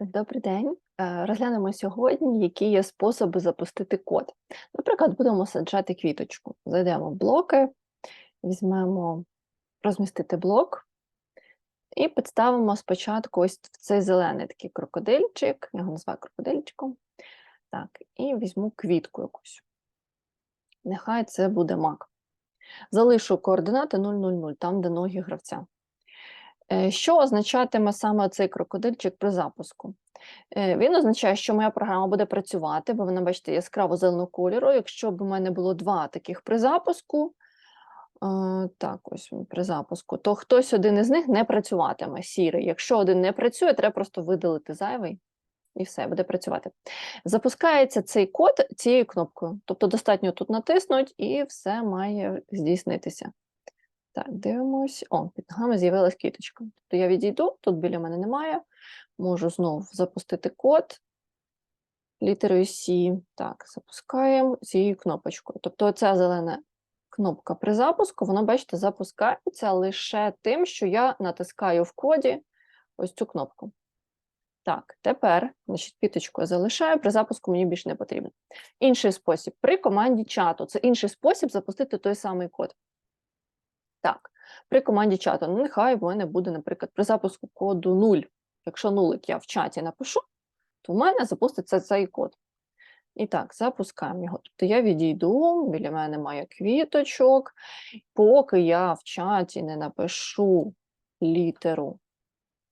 Добрий день. Е, Розглянемо сьогодні, які є способи запустити код. Наприклад, будемо саджати квіточку. Зайдемо в блоки, візьмемо розмістити блок і підставимо спочатку ось в цей зелений такий крокодильчик, я його називаю крокодильчиком. Так, і візьму квітку якусь. Нехай це буде мак. Залишу координати 000, там, де ноги гравця. Е, Що означатиме саме цей крокодильчик при запуску? Е, Він означає, що моя програма буде працювати, бо вона, бачите, яскраво зеленого кольору. Якщо б у мене було два таких при запуску, е, так, ось він при запуску, то хтось один із них не працюватиме, сірий. Якщо один не працює, треба просто видалити зайвий. І все, буде працювати. Запускається цей код цією кнопкою. Тобто достатньо тут натиснуть, і все має здійснитися. Так, дивимось. О, під ногами з'явилась квіточка. Тобто я відійду, тут біля мене немає. Можу знову запустити код літерою C. Так, запускаємо цією кнопочкою. Тобто оця зелена кнопка при запуску, вона, бачите, запускається лише тим, що я натискаю в коді ось цю кнопку. Так, тепер, значить, квіточку я залишаю, при запуску мені більше не потрібно. Інший спосіб при команді чату. Це інший спосіб запустити той самий код. Так, при команді чату, ну нехай в мене буде, наприклад, при запуску коду 0. Якщо нулик я в чаті напишу, то в мене запуститься цей код. І так, запускаємо його. Тобто я відійду, біля мене немає квіточок. Поки я в чаті не напишу літеру,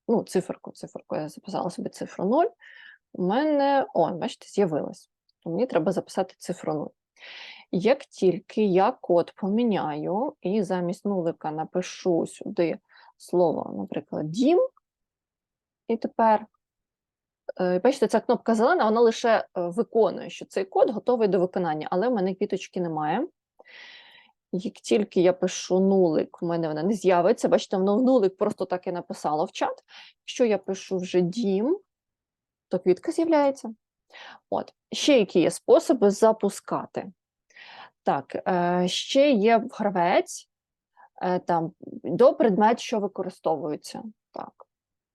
ну, циферку, циферку, я записала собі цифру 0, у мене, о, бачите, з'явилась. Мені треба записати цифру 0. Як тільки я код поміняю і замість нулика напишу сюди слово, наприклад, дім, і тепер, е, бачите, ця кнопка зелена, вона лише е, виконує, що цей код готовий до виконання, але в мене квіточки немає. Як тільки я пишу нулик, в мене вона не з'явиться. Бачите, воно в нулик просто так і написало в чат. Якщо я пишу вже дім, то квітка з'являється. От, ще які є способи запускати. Так, е, ще є гравець, е, там, до предмет, що використовуються. Так,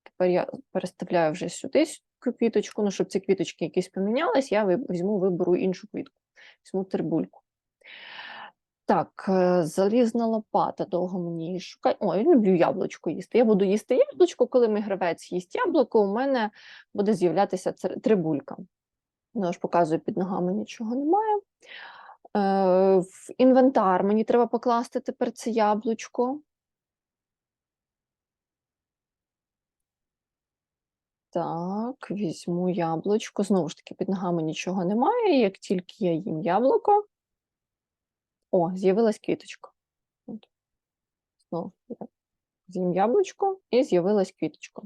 тепер я переставляю вже сюди квіточку, ну, щоб ці квіточки якісь помінялись, я візьму, виберу іншу квітку, візьму трибульку. Так, е, залізна лопата, довго мені її шукати. О, я люблю яблучко їсти. Я буду їсти яблучко, коли мій гравець їсть яблуко, у мене буде з'являтися трибулька. Ну, ж показую, під ногами нічого немає. Е, в інвентар мені треба покласти тепер це яблучко. Так, візьму яблучко. Знову ж таки, під ногами нічого немає. Як тільки я їм яблуко, о, з'явилась квіточка. Знову з'їм яблучко і з'явилась квіточка.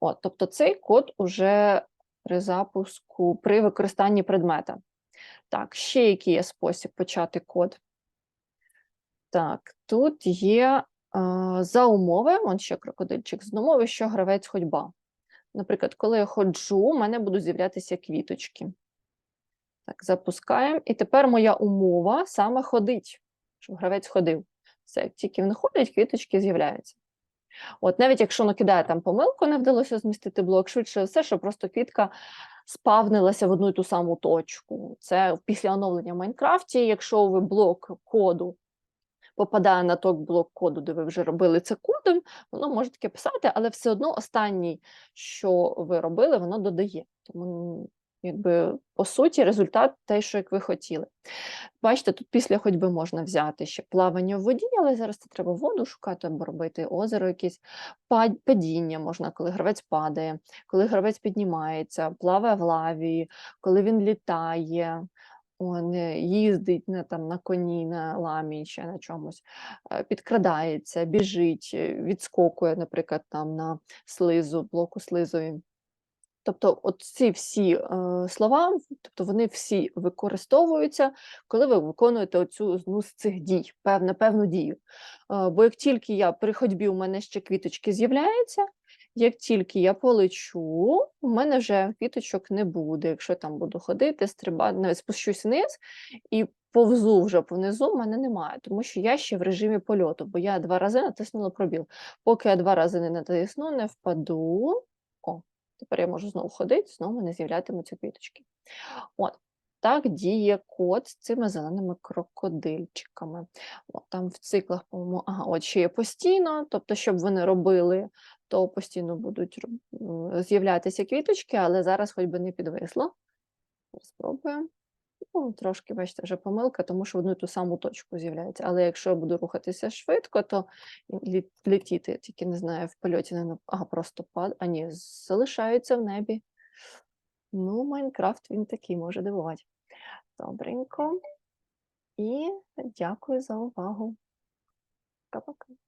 От, тобто цей код уже при запуску, при використанні предмета. Так, ще який є спосіб почати код. Так, тут є а, за умови, он ще крокодильчик, з умови, що гравець ходьба. Наприклад, коли я ходжу, у мене будуть з'являтися квіточки. Так, запускаємо. І тепер моя умова саме ходить, щоб гравець ходив. Все, як тільки він ходить, квіточки з'являються. От навіть якщо накидає там помилку, не вдалося змістити блок, швидше все, що просто квітка спавнилася в одну і ту саму точку. Це після оновлення в Майнкрафті, якщо ви блок коду попадає на той блок коду, де ви вже робили це кодом, воно може таке писати, але все одно останній, що ви робили, воно додає. Тому, якби по суті, результат той, що як ви хотіли. Бачите, тут після ходьби можна взяти ще плавання в воді, але зараз це треба воду шукати або робити озеро якесь. Падіння можна, коли гравець падає, коли гравець піднімається, плаває в лаві, коли він літає, он, е, їздить на, там, на коні, на ламі, ще на чомусь, е, підкрадається, біжить, е, відскокує, наприклад, там на слизу, блоку слизові. Тобто, от ці всі е, слова, тобто вони всі використовуються, коли ви виконуєте оцю одну з цих дій, певна, певну дію. Е, бо як тільки я при ходьбі, у мене ще квіточки з'являються, як тільки я полечу, у мене вже квіточок не буде. Якщо там буду ходити, стрибати, спущусь вниз і повзу вже понизу, в мене немає, тому що я ще в режимі польоту, бо я два рази натиснула пробіл. Поки я два рази не натисну, не впаду. О, Тепер я можу знову ходити, знову не з'являтимуться квіточки. От. Так діє код з цими зеленими крокодильчиками. От, там в циклах, по-моєму, ага, от ще є постійно, тобто, щоб вони робили, то постійно будуть з'являтися квіточки, але зараз хоч би не підвисло. Спробуємо. Ну, трошки, бачите, вже помилка, тому що в одну і ту саму точку з'являється. Але якщо я буду рухатися швидко, то летіти, тільки не знаю, в польоті не ага, просто пад, а ні, залишаються в небі. Ну, Майнкрафт він такий може дивувати. Добренько. І дякую за увагу. Пока-пока.